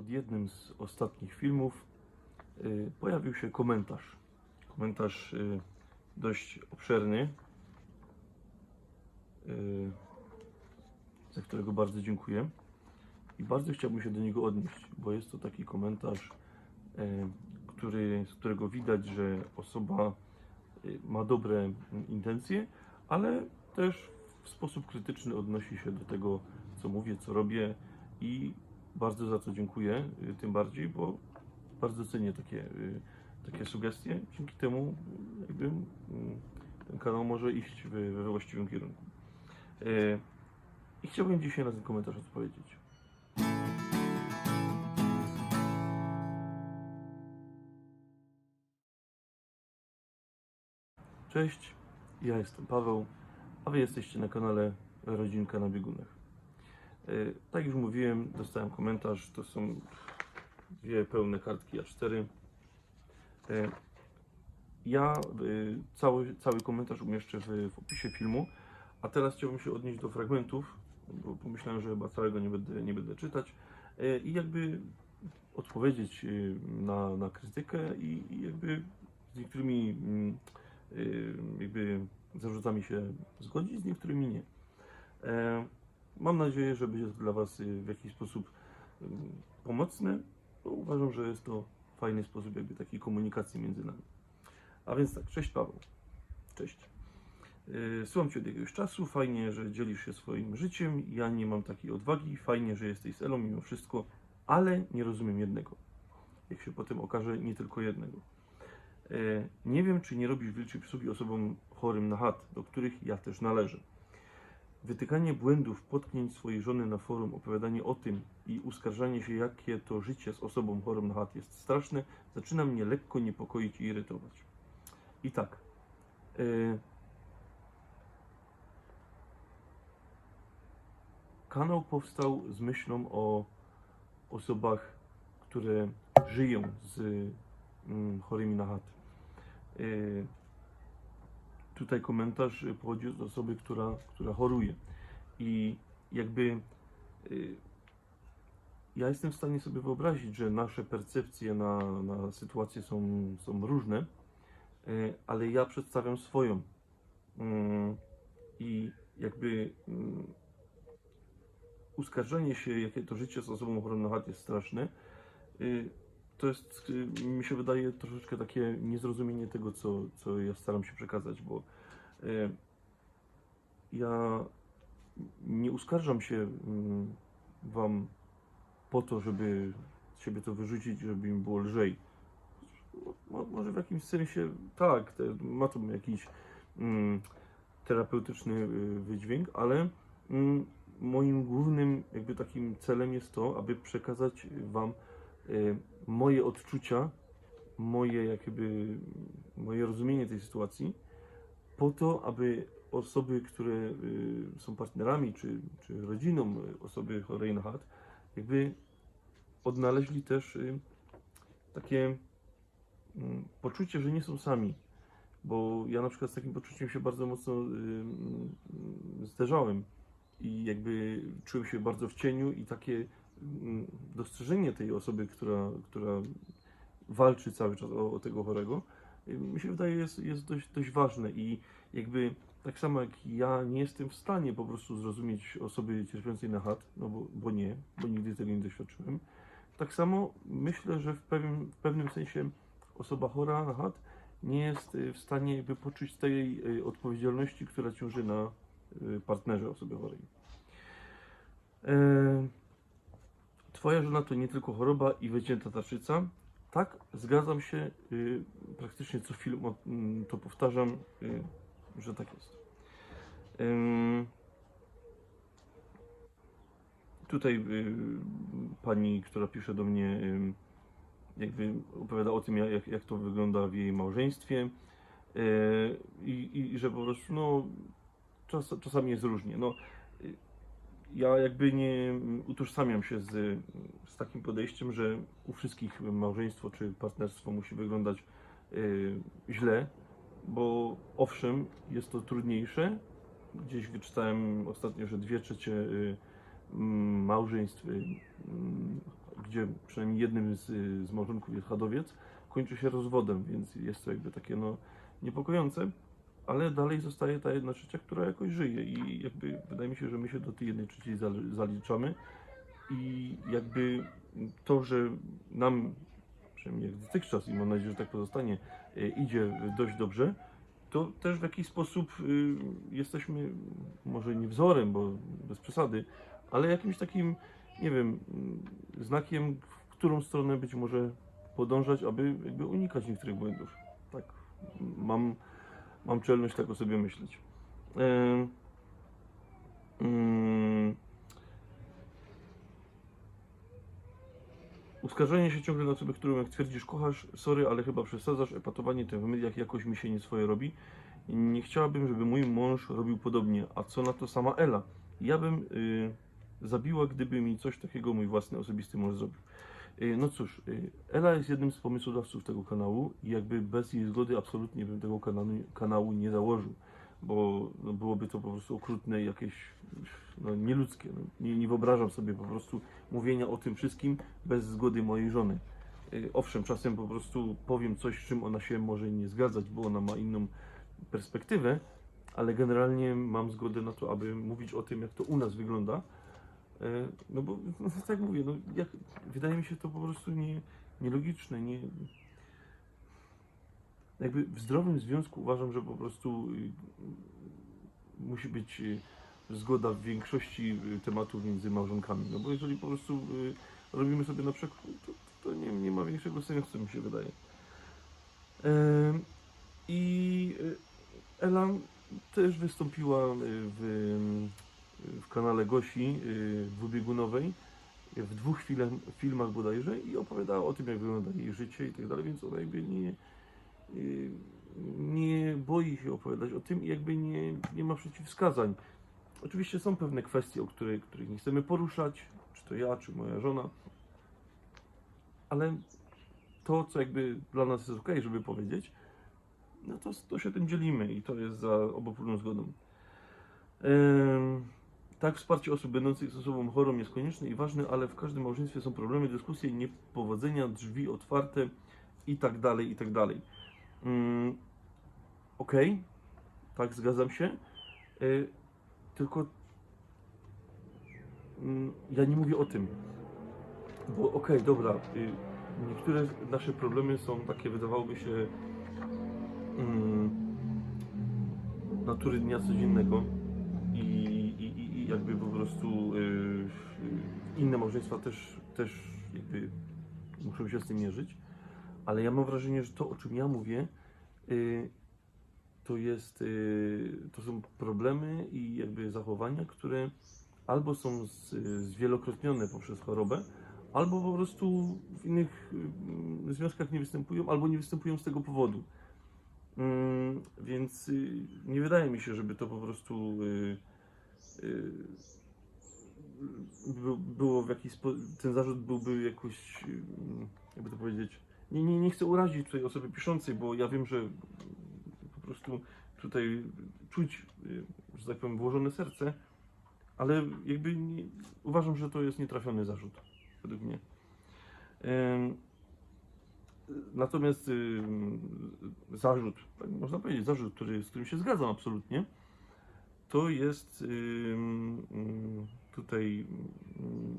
pod jednym z ostatnich filmów y, pojawił się komentarz. Komentarz y, dość obszerny, y, za którego bardzo dziękuję. I bardzo chciałbym się do niego odnieść, bo jest to taki komentarz, który, z którego widać, że osoba ma dobre intencje, ale też w sposób krytyczny odnosi się do tego, co mówię, co robię i bardzo za to dziękuję, y, tym bardziej, bo bardzo cenię takie, y, takie sugestie. Dzięki temu y, jakby mm, ten kanał może iść we właściwym kierunku. I chciałbym dzisiaj na ten komentarz odpowiedzieć. Cześć, ja jestem Paweł, a Wy jesteście na kanale Rodzinka na biegunach. E, Tak już mówiłem, dostałem komentarz, to są dwie pełne kartki A4. E, Ja e, cały, cały komentarz umieszczę w, w opisie filmu, a teraz chciałbym się odnieść do fragmentów, bo pomyślałem, że chyba całego nie będę, nie będę czytać i jakby odpowiedzieć na, na krytykę i, i jakby z niektórymi mm, jakby zarzutami się zgodzić, z niektórymi nie. Mam nadzieję, że będzie to dla Was y, w jakiś sposób ym, pomocne, bo uważam, że jest to fajny sposób jakby takiej komunikacji między nami. A więc tak, cześć Paweł. Cześć. Y, Słucham Cię od jakiegoś czasu, fajnie, że dzielisz się swoim życiem, ja nie mam takiej odwagi, fajnie, że jesteś z Elą mimo wszystko, ale nie rozumiem jednego. Jak się potem okaże, nie tylko jednego. Nie wiem, czy nie robisz wilczej przysługi osobom chorym na HAT, do których ja też należę. Wytykanie błędów, potknięć swojej żony na forum, opowiadanie o tym i uskarżanie się, jakie to życie z osobą chorą na HAT jest straszne, zaczyna mnie lekko niepokoić i irytować. I tak. e, Kanał powstał z myślą o osobach, które żyją z mm, chorymi na HAT. Y, Tutaj komentarz pochodzi od osoby, która, która choruje. I jakby y, ja jestem w stanie sobie wyobrazić, że nasze percepcje na, na sytuacje są, są różne, y, ale ja przedstawiam swoją. Mm, I jakby mm, uskarżenie się, jakie to życie z osobą chorą na HAT jest straszne, y, to jest, y, mi się wydaje, troszeczkę takie niezrozumienie tego, co, co ja staram się przekazać, bo y, ja nie uskarżam się mm, Wam po to, żeby z siebie to wyrzucić, żeby im było lżej. Mo- Może w jakimś sensie tak, te, ma to jakiś mm, terapeutyczny y, wydźwięk, ale mm, moim głównym jakby takim celem jest to, aby przekazać Wam y, moje odczucia, moje jakby, moje rozumienie tej sytuacji, po to, aby osoby, które y, są partnerami czy, czy rodziną osoby chorej na jakby odnaleźli też y, takie mm, poczucie, że nie są sami. Bo ja na przykład z takim poczuciem się bardzo mocno y, mm, zderzałem i jakby czułem się bardzo w cieniu i takie dostrzeżenie tej osoby, która, która walczy cały czas o, o tego chorego, y, mi się wydaje jest, jest dość, dość ważne i jakby tak samo jak ja nie jestem w stanie po prostu zrozumieć osoby cierpiącej na HAT, no bo, bo nie, bo nigdy tego nie doświadczyłem, tak samo myślę, że w pewnym, w pewnym sensie osoba chora na HAT nie jest y, w stanie jakby poczuć tej y, odpowiedzialności, która ciąży na partnerze osoby chorej. Twoja żona to nie tylko choroba i wycięta tarczyca. Tak, zgadzam się. y, Praktycznie co film mm, to powtarzam, y, że tak jest. Ym, Tutaj y, pani, która pisze do mnie, ym, jakby opowiada o tym, jak- jak, to wygląda w jej małżeństwie y, i, i że po prostu no, czas, czasami jest różnie. No, ja jakby nie utożsamiam się z, z takim podejściem, że u wszystkich małżeństwo czy partnerstwo musi wyglądać y, źle, bo owszem, jest to trudniejsze. Gdzieś wyczytałem ostatnio, że dwie trzecie y, małżeństw y, mm, gdzie przynajmniej jednym z, y, z małżonków jest chadowiec, kończy się rozwodem, więc jest to jakby takie no niepokojące, ale dalej zostaje ta jedna trzecia, która jakoś żyje i jakby wydaje mi się, że my się do tej jednej trzeciej zali- zaliczamy i jakby to, że nam, przynajmniej jak dotychczas i mam nadzieję, że tak pozostanie, y, idzie dość dobrze, to też w jakiś sposób y, jesteśmy może nie wzorem, bo bez przesady, ale jakimś takim, nie wiem, y, znakiem, w którą stronę być może podążać, aby unikać niektórych błędów. Tak, mam, mam czelność tak o sobie myśleć. Em, mm, Uskarżenie się ciągle na osobę, którą jak twierdzisz kochasz, sorry, ale chyba przesadzasz, epatowanie tym w mediach jakoś mi się nie swoje robi. Nie chciałabym, żeby mój mąż robił podobnie, a co na to sama Ela? Ja bym y, zabiła, gdyby mi coś takiego mój własny osobisty mąż zrobił. Y, no cóż, y, Ela jest jednym z pomysłodawców tego kanału i jakby bez jej zgody absolutnie bym tego kanału, kanału nie założył, bo no, byłoby to po prostu okrutne jakieś no, nieludzkie. No, nie, nie wyobrażam sobie po prostu mówienia o tym wszystkim bez zgody mojej żony. Y, Owszem, czasem po prostu powiem coś, czym ona się może nie zgadzać, bo ona ma inną perspektywę, ale generalnie mam zgodę na to, aby mówić o tym, jak to u nas wygląda. E, No bo, no, tak mówię, no, jak, wydaje mi się to po prostu nie, nielogiczne, nie... Jakby w zdrowym związku uważam, że po prostu y, musi być y, zgoda w większości y, tematów między małżonkami. No bo jeżeli po prostu robimy sobie na przykład, to, to nie, nie ma większego sensu, mi się wydaje. Em, I Ela też wystąpiła w, w kanale Gosi y, dwubiegunowej w dwóch film, filmach bodajże i opowiadała o tym, jak wygląda jej życie i tak dalej, więc ona jakby nie, y, nie boi się opowiadać o tym i jakby nie, nie ma przeciwwskazań. Oczywiście są pewne kwestie, o których, których nie chcemy poruszać, czy to ja, czy moja żona, ale to, co jakby dla nas jest ok, żeby powiedzieć, no to, to się tym dzielimy i to jest za obopólną zgodą. Em, tak, wsparcie osób będących osobą chorą jest konieczne i ważne, ale w każdym małżeństwie są problemy, dyskusje, niepowodzenia, drzwi otwarte i tak dalej, i tak dalej. Mm, Okej, tak, zgadzam się. Y, tylko mm, ja nie mówię o tym, bo okej, dobra, y, niektóre nasze problemy są takie, wydawałoby się, mm, natury dnia codziennego i jakby po prostu y, y, inne małżeństwa też, też jakby muszą się z tym mierzyć, ale ja mam wrażenie, że to, o czym ja mówię, y, to jest, to są problemy i jakby zachowania, które albo są z, zwielokrotnione poprzez chorobę, albo po prostu w innych związkach nie występują, albo nie występują z tego powodu. Mm, Więc nie wydaje mi się, żeby to po prostu było w jakiś sposób, ten zarzut byłby jakoś, y, jakby to powiedzieć, nie, nie, nie chcę urazić tutaj osoby piszącej, bo ja wiem, że po prostu tutaj czuć, y, że tak powiem, włożone serce, ale jakby nie, uważam, że to jest nietrafiony zarzut, według mnie. Natomiast zarzut, tak można powiedzieć, zarzut, który, z którym się zgadzam absolutnie, to jest tutaj,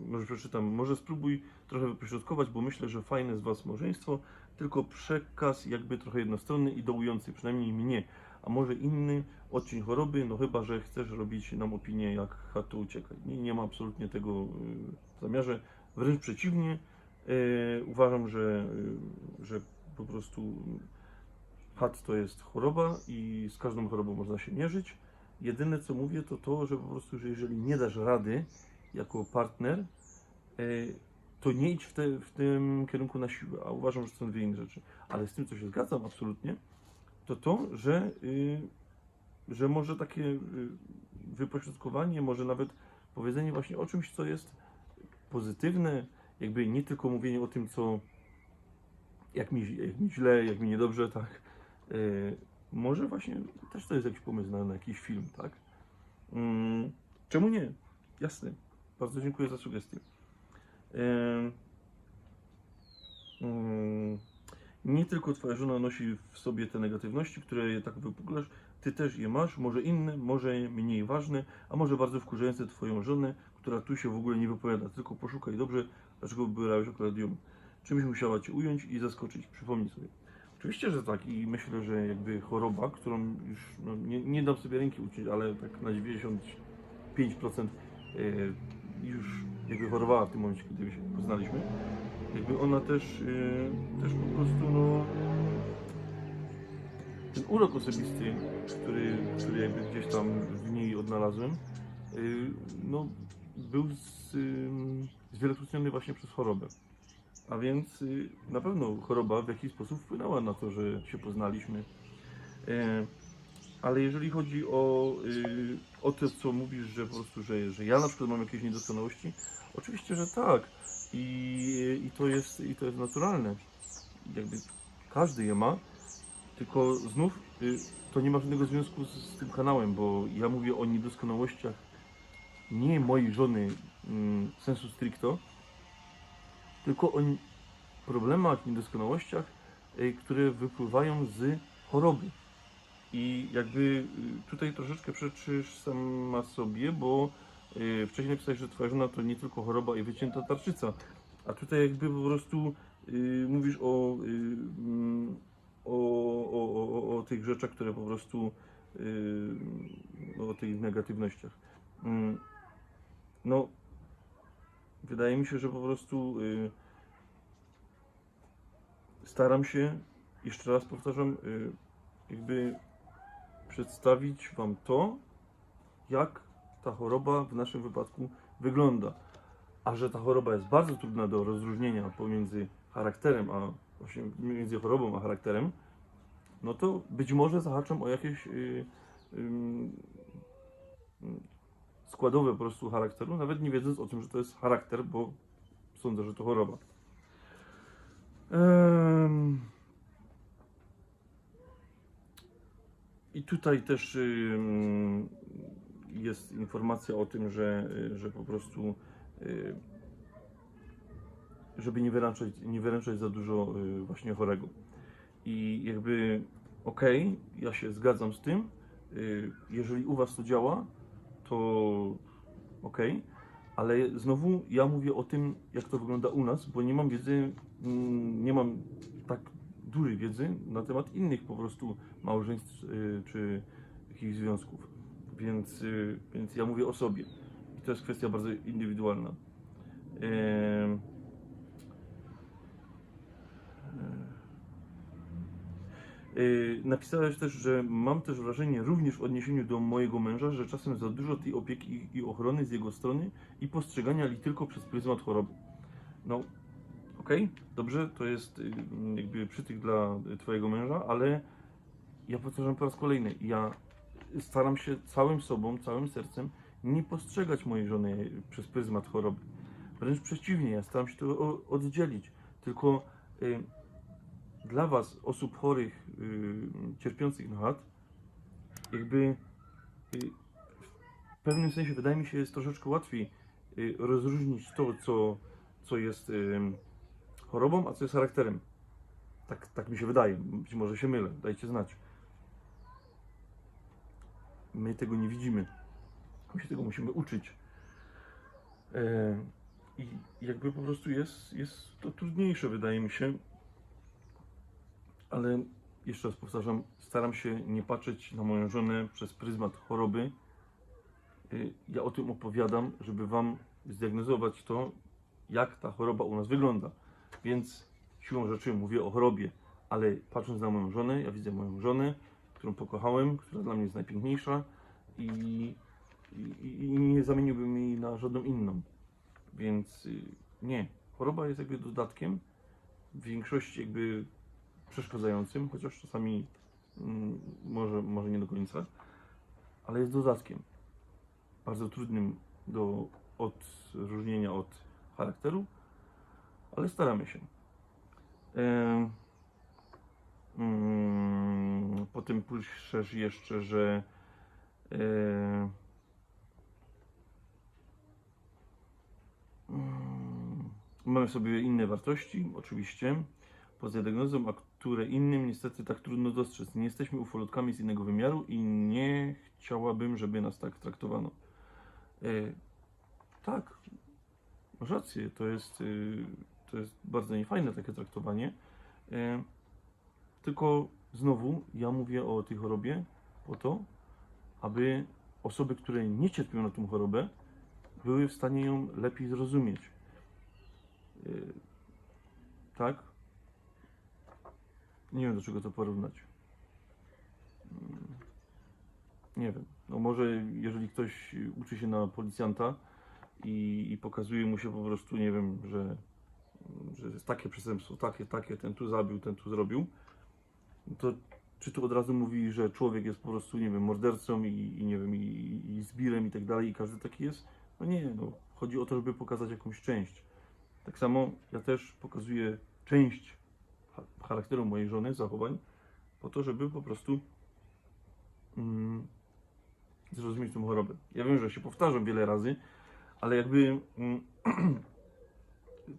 może przeczytam, może spróbuj trochę wypośrodkować, bo myślę, że fajne z Was małżeństwo, tylko przekaz jakby trochę jednostronny i dołujący, przynajmniej mnie, a może inny odcień choroby, no chyba, że chcesz robić nam opinię, jak chatu uciekać. Nie, nie ma absolutnie tego y, w zamiarze, wręcz przeciwnie, y, uważam, że, y, że po prostu chat to jest choroba i z każdą chorobą można się mierzyć. Jedyne co mówię to to, że po prostu, że jeżeli nie dasz rady jako partner, y, to nie idź w, te, w tym kierunku na siłę, a uważam, że są dwie inne rzeczy. Ale z tym, co się zgadzam absolutnie, to to, że, y, że może takie y, wypośrodkowanie, może nawet powiedzenie właśnie o czymś, co jest pozytywne, jakby nie tylko mówienie o tym, co jak mi, jak mi źle, jak mi niedobrze, tak. Może właśnie też to jest jakiś pomysł na, na jakiś film, tak? Mm, czemu nie? Jasne. Bardzo dziękuję za sugestię. Mm, nie tylko twoja żona nosi w sobie te negatywności, które je tak wypuklasz, ty też je masz, może inne, może mniej ważne, a może bardzo wkurzające twoją żonę, która tu się w ogóle nie wypowiada. Tylko poszukaj dobrze, dlaczego wybrałeś akurat ją. Czymś musiała cię ująć i zaskoczyć. Przypomnij sobie. Oczywiście, że tak i myślę, że jakby choroba, którą już no, nie, nie dam sobie ręki uciąć, ale tak na 95% e, już jakby chorowała w tym momencie, kiedy się poznaliśmy, jakby ona też, e, też po prostu no ten urok osobisty, który, który jakby gdzieś tam w niej odnalazłem, y, no, był z, zwielokrotniony właśnie przez chorobę. A więc y, na pewno choroba w jakiś sposób wpłynęła na to, że się poznaliśmy. E, Ale jeżeli chodzi o, y, o to, co mówisz, że po prostu, że, że ja na przykład mam jakieś niedoskonałości, oczywiście, że tak. I, i, to, jest, i to jest naturalne. Jakby każdy je ma. Tylko znów y, to nie ma żadnego związku z, z tym kanałem, bo ja mówię o niedoskonałościach nie mojej żony mm, sensu stricto, tylko o problemach, niedoskonałościach, y, które wypływają z choroby. I jakby y, tutaj troszeczkę przeczysz sama sobie, bo y, wcześniej napisałeś, że twoja żona to nie tylko choroba i wycięta tarczyca, a tutaj jakby po prostu y, mówisz o, y, mm, o, o, o, o, tych rzeczach, które po prostu o tych negatywnościach. Mm, No, wydaje mi się, że po prostu y, staram się, jeszcze raz powtarzam, y, jakby przedstawić Wam to, jak ta choroba w naszym wypadku wygląda. A że ta choroba jest bardzo trudna do rozróżnienia pomiędzy charakterem, a właśnie między chorobą a charakterem, no to być może zahaczam o jakieś y, ym, składowe po prostu charakteru, nawet nie wiedząc o tym, że to jest charakter, bo sądzę, że to choroba. I tutaj też jest informacja o tym, że, że po prostu y, żeby nie wyręczać, nie wyręczać za dużo y, właśnie chorego. I jakby okej, ja się zgadzam z tym. y, Jeżeli u Was to działa, to okej, ale znowu ja mówię o tym, jak to wygląda u nas, bo nie mam wiedzy, mm, nie mam tak dużej wiedzy na temat innych po prostu małżeństw y, czy jakichś związków. Więc, y, więc ja mówię o sobie. I to jest kwestia bardzo indywidualna. Em, Yy, Napisałeś też, że mam też wrażenie, również w odniesieniu do mojego męża, że czasem za dużo tej opieki i ochrony z jego strony i postrzegania li tylko przez pryzmat choroby. No, okej, dobrze, to jest yy, jakby przytyk dla Twojego męża, ale ja powtarzam po raz kolejny, ja staram się całym sobą, całym sercem nie postrzegać mojej żony przez pryzmat choroby. Wręcz przeciwnie, ja staram się to oddzielić. Tylko yy, dla Was, osób chorych, yy, cierpiących na HAD, jakby yy, w pewnym sensie wydaje mi się jest troszeczkę łatwiej yy, rozróżnić to, co, co jest chorobą, a co jest charakterem. Tak, tak mi się wydaje. Być może się mylę, dajcie znać. My tego nie widzimy. My się tego musimy uczyć. I jakby po prostu jest, jest to trudniejsze, wydaje mi się, ale jeszcze raz powtarzam, staram się nie patrzeć na moją żonę przez pryzmat choroby. Y, Ja o tym opowiadam, żeby Wam zdiagnozować to, jak ta choroba u nas wygląda. Więc siłą rzeczy mówię o chorobie, ale patrząc na moją żonę, ja widzę moją żonę, którą pokochałem, która dla mnie jest najpiękniejsza i, i, i nie zamieniłbym jej na żadną inną. Więc y, nie, choroba jest jakby dodatkiem, w większości jakby przeszkadzającym, chociaż czasami mm, może, może nie do końca, ale jest dodatkiem. Bardzo trudnym do odróżnienia od charakteru, ale staramy się. Em, mm, potem piszesz jeszcze, że e, mm, mamy sobie inne wartości, oczywiście. poza diagnozą, a które innym niestety tak trudno dostrzec. Nie jesteśmy ufolotkami z innego wymiaru i nie chciałabym, żeby nas tak traktowano. E, tak, masz rację, to jest, y, to jest bardzo niefajne takie traktowanie. E, tylko znowu ja mówię o tej chorobie po to, aby osoby, które nie cierpią na tą chorobę, były w stanie ją lepiej zrozumieć. Tak? Nie wiem do czego to porównać. Mm, Nie wiem. No może jeżeli ktoś uczy się na policjanta i, i pokazuje mu się po prostu, nie wiem, że, że jest takie przestępstwo, takie, takie, ten tu zabił, ten tu zrobił, to czy tu od razu mówi, że człowiek jest po prostu, nie wiem, mordercą i, i nie wiem, i, i zbirem i tak dalej i każdy taki jest? No nie, no. Chodzi o to, żeby pokazać jakąś część. Tak samo ja też pokazuję część charakteru mojej żony, zachowań, po to, żeby po prostu mm, zrozumieć tą chorobę. Ja wiem, że się powtarzam wiele razy, ale jakby mm,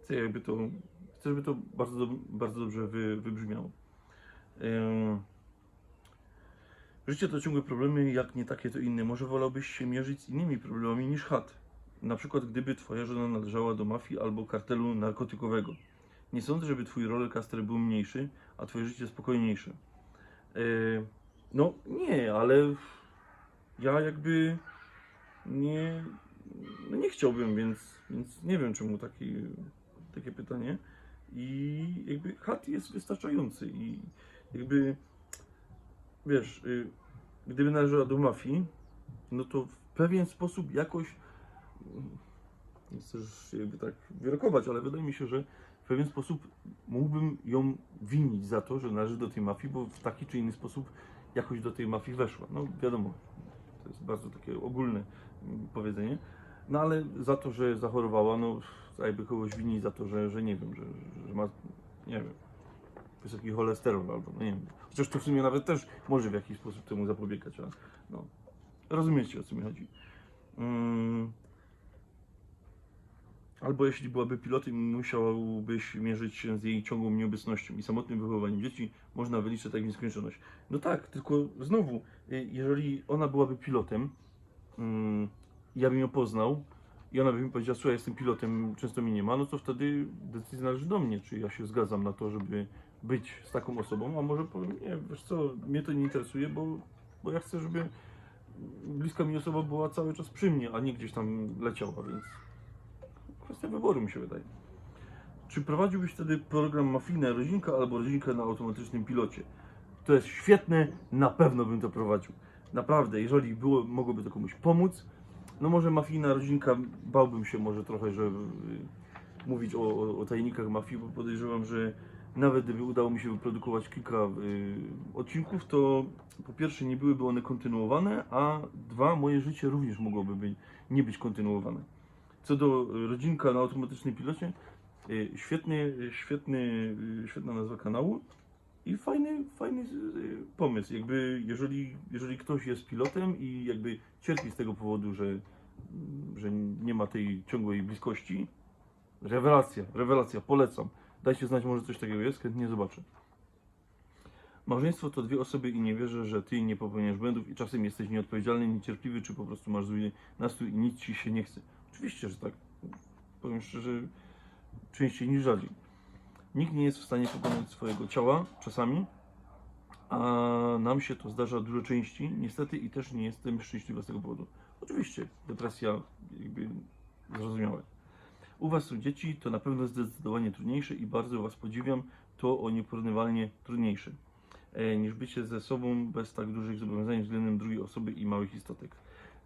chcę jakby to, chcę, żeby to bardzo, bardzo dobrze wy, wybrzmiało. Em, Życie to ciągłe problemy, jak nie takie to inne. Może wolałbyś się mierzyć z innymi problemami niż chat. Na przykład gdyby twoja żona należała do mafii albo kartelu narkotykowego. Nie sądzę, żeby twój rollercoaster był mniejszy, a twoje życie spokojniejsze. E, no nie, ale ja jakby nie, no nie chciałbym, więc, więc nie wiem czemu taki, takie pytanie. I jakby chat jest wystarczający i jakby wiesz, y, gdyby należała do mafii, no to w pewien sposób jakoś nie chcę już jakby tak wyrokować, ale wydaje mi się, że w pewien sposób mógłbym ją winić za to, że należy do tej mafii, bo w taki czy inny sposób jakoś do tej mafii weszła. No wiadomo, to jest bardzo takie ogólne mm, powiedzenie. No ale za to, że zachorowała, no jakby kogoś winić za to, że, że nie wiem, że, że ma, nie wiem, wysoki cholesterol albo, no nie wiem. Chociaż to w sumie nawet też może w jakiś sposób temu zapobiegać, ale no. Rozumiecie o co mi chodzi. Mm. Albo jeśli byłaby pilotem, musiałbyś mierzyć się z jej ciągłą nieobecnością i samotnym wychowywaniem dzieci, można wyliczyć tak nieskończoność. No tak, tylko znowu, y, jeżeli ona byłaby pilotem, mm, ja bym ją poznał i ona by mi powiedziała, słuchaj, jestem pilotem, często mnie nie ma, no to wtedy decyzja należy do mnie, czy ja się zgadzam na to, żeby być z taką osobą, a może powiem, nie, wiesz co, mnie to nie interesuje, bo, bo ja chcę, żeby bliska mi osoba była cały czas przy mnie, a nie gdzieś tam leciała, więc kwestia wyboru mi się wydaje. Czy prowadziłbyś wtedy program Mafijna Rodzinka albo Rodzinka na automatycznym pilocie? To jest świetne, na pewno bym to prowadził. Naprawdę, jeżeli było, mogłoby to komuś pomóc, no może Mafijna Rodzinka, bałbym się może trochę, że y, mówić o, o, o tajnikach mafii, bo podejrzewam, że nawet gdyby udało mi się wyprodukować kilka y, odcinków, to po pierwsze nie byłyby one kontynuowane, a dwa, moje życie również mogłoby być, nie być kontynuowane. Co do y, rodzinka na automatycznym pilocie, y, świetny, świetny, y, świetna nazwa kanału i fajny, fajny pomysł. Jakby jeżeli, jeżeli ktoś jest pilotem i jakby cierpi z tego powodu, że, że nie ma tej ciągłej bliskości, rewelacja, rewelacja, polecam. Dajcie znać, może coś takiego jest, chętnie zobaczę. Małżeństwo to dwie osoby i nie wierzę, że ty nie popełniasz błędów i czasem jesteś nieodpowiedzialny, niecierpliwy, czy po prostu masz zły nastrój i nic ci się nie chce. Oczywiście, że tak. Powiem szczerze, częściej niż rzadziej. Nikt nie jest w stanie pokonać swojego ciała czasami, a nam się to zdarza dużo częściej, niestety, i też nie jestem szczęśliwy z tego powodu. Oczywiście, depresja jakby zrozumiałe. U Was są dzieci, to na pewno zdecydowanie trudniejsze i bardzo Was podziwiam, to o nieporównywalnie trudniejsze e, niż bycie ze sobą bez tak dużych zobowiązań względem drugiej osoby i małych istotek.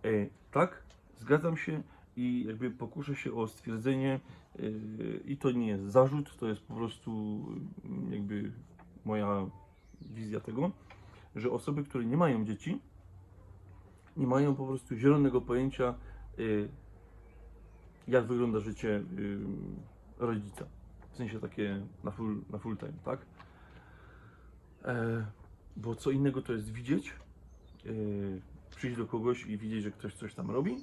E, tak, zgadzam się i jakby pokuszę się o stwierdzenie e, i to nie jest zarzut, to jest po prostu mm, jakby moja wizja tego, że osoby, które nie mają dzieci, nie mają po prostu zielonego pojęcia, y, jak wygląda życie rodzica. W sensie takie na full, na full time, tak? Bo co innego to jest widzieć, przyjść do kogoś i widzieć, że ktoś coś tam robi,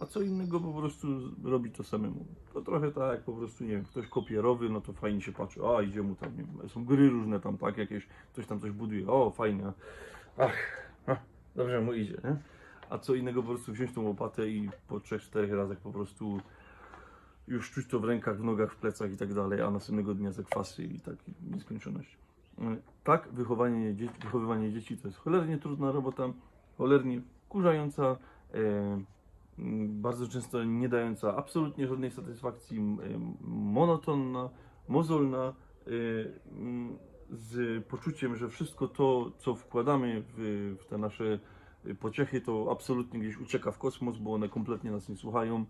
a co innego po prostu robi to samemu. To trochę tak jak po prostu, nie wiem, ktoś kopierowy, no to fajnie się patrzy, a idzie mu tam, wiem, są gry różne tam, tak, jakieś, ktoś tam coś buduje, o fajnie, ach, dobrze mu idzie, nie? A co innego po prostu wziąć tą łopatę i po 3-4 razach po prostu już czuć to w rękach, w nogach, w plecach i tak dalej, a następnego dnia zakwasy i tak nieskończoność. Mm, Tak, wychowanie dzieci, wychowywanie dzieci to jest cholernie trudna robota, cholernie wkurzająca, e, bardzo często nie dająca absolutnie żadnej satysfakcji, monotonna, mozolna, mm, z poczuciem, że wszystko to, co wkładamy w, te nasze pociechy, to absolutnie gdzieś ucieka w kosmos, bo one kompletnie nas nie słuchają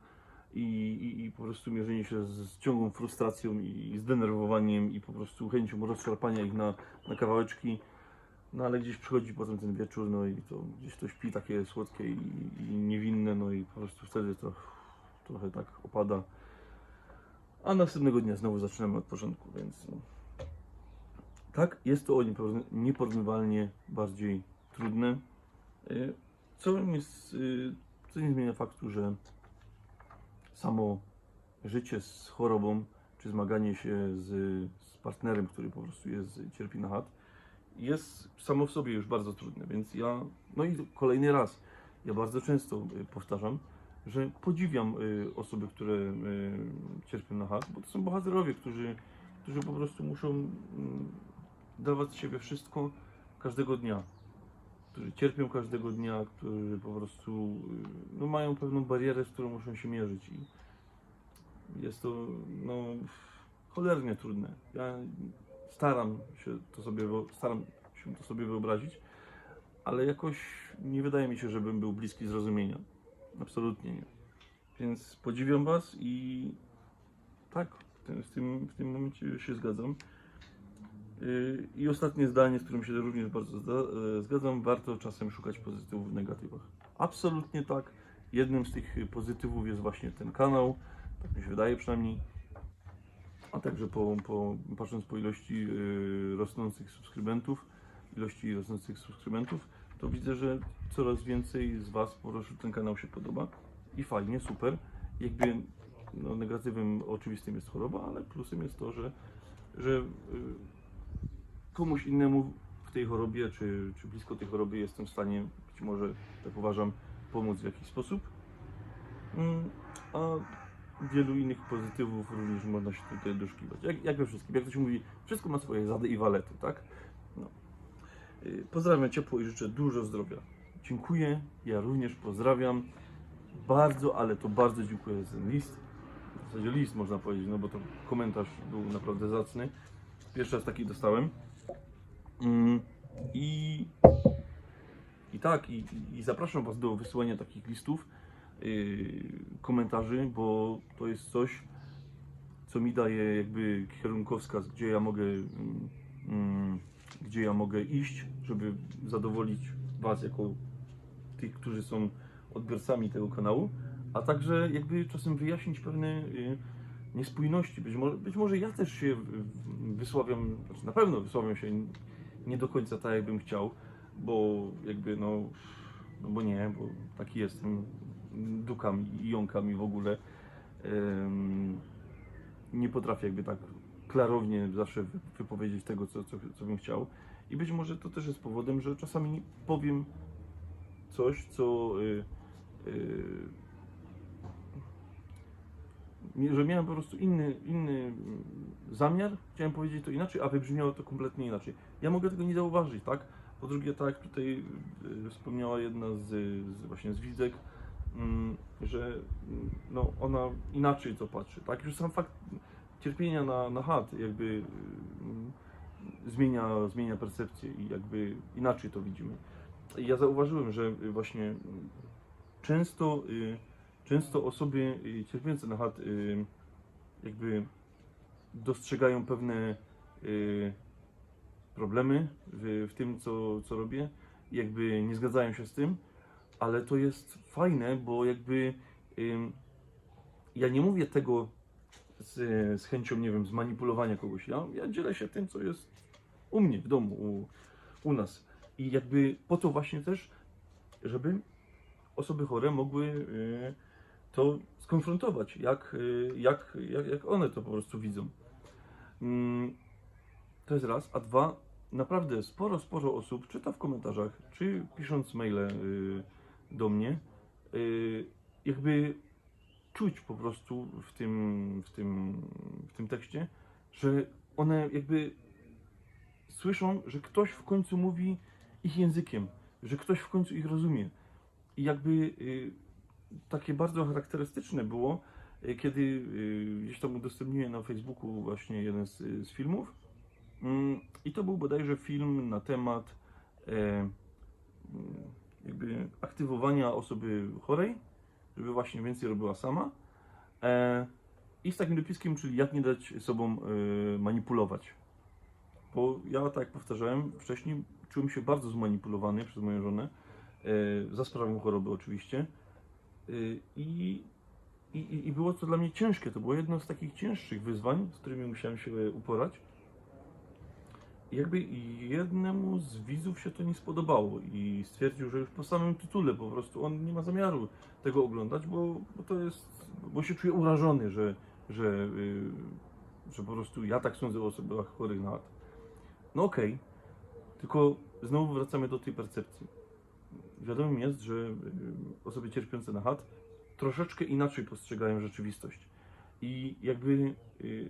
i, i, i po prostu mierzenie się z, z ciągłą frustracją i zdenerwowaniem i po prostu chęcią rozszarpania ich na, na kawałeczki. No ale gdzieś przychodzi potem ten wieczór, no i to gdzieś to śpi takie słodkie i, i niewinne, no i po prostu wtedy to trochę tak opada. A następnego dnia znowu zaczynamy od początku, więc no. tak, jest to nieporównywalnie bardziej trudne. Y, Co, jest, y, co nie zmienia faktu, że samo życie z chorobą, czy zmaganie się z, z partnerem, który po prostu jest, cierpi na HAT, jest samo w sobie już bardzo trudne, więc ja, no i kolejny raz, ja bardzo często y, powtarzam, że podziwiam y, osoby, które y, cierpią na HAT, bo to są bohaterowie, którzy, którzy po prostu muszą mm, dawać z siebie wszystko każdego dnia którzy cierpią każdego dnia, którzy po prostu no, mają pewną barierę, z którą muszą się mierzyć i jest to no, cholernie trudne. Ja staram się to sobie, staram się to sobie wyobrazić, ale jakoś nie wydaje mi się, żebym był bliski zrozumienia. Absolutnie nie. Więc podziwiam Was i tak, w tym, w tym, w tym momencie się zgadzam. Yy, I ostatnie zdanie, z którym się również bardzo e, zgadzam, warto czasem szukać pozytywów w negatywach. Absolutnie tak. Jednym z tych pozytywów jest właśnie ten kanał, tak mi się wydaje przynajmniej. A także po, po, patrząc po ilości yy, rosnących subskrybentów, ilości rosnących subskrybentów, to widzę, że coraz więcej z Was po prostu ten kanał się podoba. I fajnie, super. Jakby no, negatywem oczywistym jest choroba, ale plusem jest to, że, że yy, komuś innemu w tej chorobie, czy, czy blisko tej choroby jestem w stanie, być może, tak uważam, pomóc w jakiś sposób. Mm, A wielu innych pozytywów również można się tutaj doszukiwać. Jak, jak we wszystkim, jak to się mówi, wszystko ma swoje zady i walety, tak? No. Y, Pozdrawiam ciepło i życzę dużo zdrowia. Dziękuję, ja również pozdrawiam. Bardzo, ale to bardzo dziękuję za ten list. W zasadzie list można powiedzieć, no bo to komentarz był naprawdę zacny. Pierwszy raz taki dostałem. Mm, I, i tak, i, i zapraszam Was do wysyłania takich listów, komentarzy, bo to jest coś, co mi daje jakby kierunkowskaz, gdzie ja mogę, mm, mm, gdzie ja mogę iść, żeby zadowolić Was jako tych, którzy są odbiorcami tego kanału, a także jakby czasem wyjaśnić pewne y, niespójności. Być może, być może ja też się wysławiam, znaczy na pewno wysławiam się nie do końca tak, jakbym chciał, bo jakby no, no bo nie, bo taki jestem, dukam i jąkam i w ogóle nie potrafię jakby tak klarownie zawsze wy- wypowiedzieć tego, co, co, co bym chciał. I być może to też jest powodem, że czasami powiem coś, co y, y, mi- że miałem po prostu inny, inny zamiar, chciałem powiedzieć to inaczej, a wybrzmiało to kompletnie inaczej. Ja mogę tego nie zauważyć, tak? Po drugie, tak jak tutaj y, wspomniała jedna z, z właśnie z widzek, że mm, no, ona inaczej to patrzy, tak? Już sam fakt cierpienia na, na chat jakby mm, zmienia, zmienia percepcję i jakby inaczej to widzimy. Ja zauważyłem, że właśnie mm, często, y, często osoby y, cierpiące na chat y, jakby dostrzegają pewne problemy w, w tym, co, co robię, jakby nie zgadzają się z tym, ale to jest fajne, bo jakby ym, ja nie mówię tego z, z chęcią, nie wiem, zmanipulowania kogoś. Ja, ja dzielę się tym, co jest u mnie w domu, u, u nas. I jakby po to właśnie też, żeby osoby chore mogły y, to skonfrontować, jak, y, jak, jak, jak one to po prostu widzą. Mm, To jest raz. A dwa, naprawdę sporo, sporo osób czyta w komentarzach, czy pisząc maile y, do mnie, y, jakby czuć po prostu w tym, w tym, w tym tekście, że one jakby słyszą, że ktoś w końcu mówi ich językiem, że ktoś w końcu ich rozumie. I jakby y, takie bardzo charakterystyczne było, y, kiedy gdzieś tam udostępniłem na Facebooku właśnie jeden z, z filmów. Mm, I to był bodajże film na temat e, jakby aktywowania osoby chorej, żeby właśnie więcej robiła sama. E, I z takim dopiskiem, czyli jak nie dać sobą e, manipulować. Bo ja, tak jak powtarzałem wcześniej, czułem się bardzo zmanipulowany przez moją żonę, e, za sprawą choroby oczywiście. I, i, I było to dla mnie ciężkie. To było jedno z takich cięższych wyzwań, z którymi musiałem się uporać. Jakby jednemu z widzów się to nie spodobało i stwierdził, że już po samym tytule po prostu on nie ma zamiaru tego oglądać, bo, bo to jest, bo się czuje urażony, że, że, yy, że po prostu ja tak sądzę o osobach chorych na HIV. No okej, tylko znowu wracamy do tej percepcji. Wiadomym jest, że yy, osoby cierpiące na HIV troszeczkę inaczej postrzegają rzeczywistość. I jakby yy,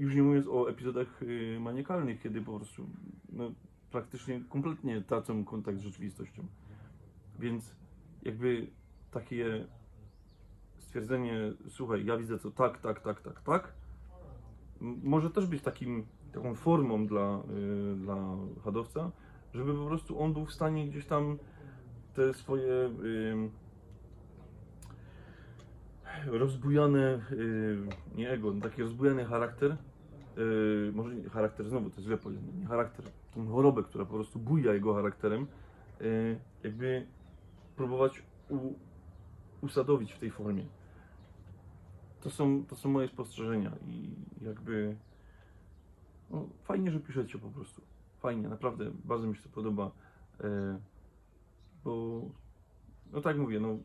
już nie mówiąc o epizodach y, maniakalnych, kiedy po prostu no, praktycznie kompletnie tracą kontakt z rzeczywistością. Więc jakby takie stwierdzenie, słuchaj, ja widzę to tak, tak, tak, tak, tak, może też być takim, taką formą dla, y, dla hadowca, żeby po prostu on był w stanie gdzieś tam te swoje y, rozbujane, nie ego, no taki rozbujany charakter, y, może nie charakter znowu, to jest źle powiedziane, nie charakter, tą chorobę, która po prostu buja jego charakterem, y, jakby próbować u, usadowić w tej formie. To są, to są moje spostrzeżenia i jakby no, fajnie, że piszecie po prostu. Fajnie, naprawdę, bardzo mi się to podoba, e, bo no tak mówię, no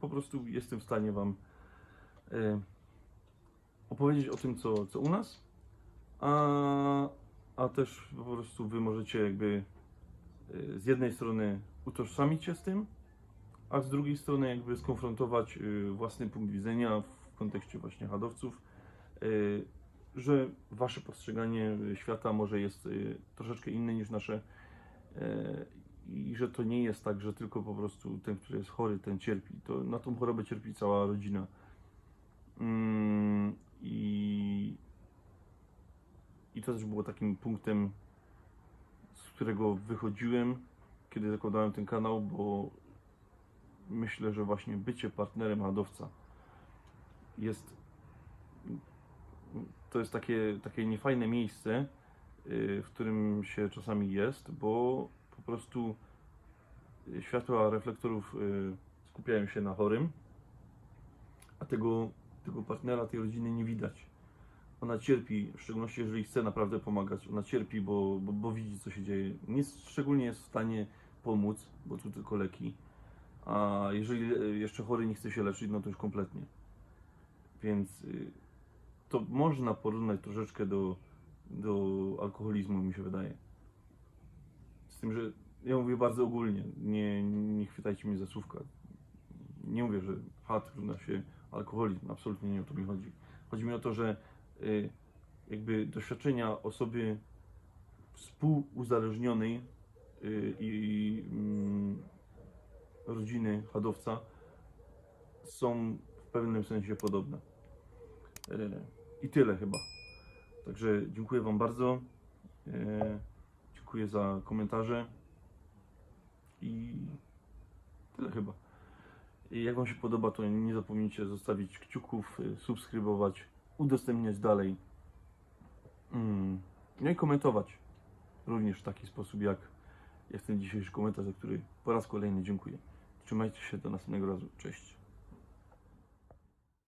po prostu jestem w stanie Wam e, opowiedzieć o tym, co, co u nas, a, a też po prostu Wy możecie jakby e, z jednej strony utożsamić się z tym, a z drugiej strony jakby skonfrontować e, własny punkt widzenia w kontekście właśnie hadowców, e, że Wasze postrzeganie świata może jest troszeczkę inne niż nasze i że to nie jest tak, że tylko po prostu ten, który jest chory, ten cierpi. To na tą chorobę cierpi cała rodzina. Mm, I, I to też było takim punktem, z którego wychodziłem, kiedy zakładałem ten kanał, bo myślę, że właśnie bycie partnerem hadowca jest to jest takie, takie niefajne miejsce, y, w którym się czasami jest, bo po prostu y, światła reflektorów y, skupiają się na chorym, a tego, tego partnera, tej rodziny nie widać. Ona cierpi, w szczególności jeżeli chce naprawdę pomagać. Ona cierpi, bo, bo, bo widzi, co się dzieje. Nie szczególnie jest w stanie pomóc, bo tu tylko leki. A jeżeli y, jeszcze chory nie chce się leczyć, no to już kompletnie. Więc y, to można porównać troszeczkę do, do alkoholizmu, mi się wydaje. Z tym, że ja mówię bardzo ogólnie, nie, nie chwytajcie mnie za słówka. Nie mówię, że hat równa się alkoholizm, absolutnie nie o to mi chodzi. Chodzi mi o to, że jakby doświadczenia osoby współuzależnionej y, i mm, rodziny hadowca są w pewnym sensie podobne. E, I tyle chyba. Także dziękuję Wam bardzo. Dziękuję za komentarze. I tyle chyba. I jak Wam się podoba, to nie zapomnijcie zostawić kciuków, subskrybować, udostępniać dalej. Mm, No i komentować. Również w taki sposób, jak, jak ten dzisiejszy komentarz, za który po raz kolejny dziękuję. Trzymajcie się do następnego razu. Cześć.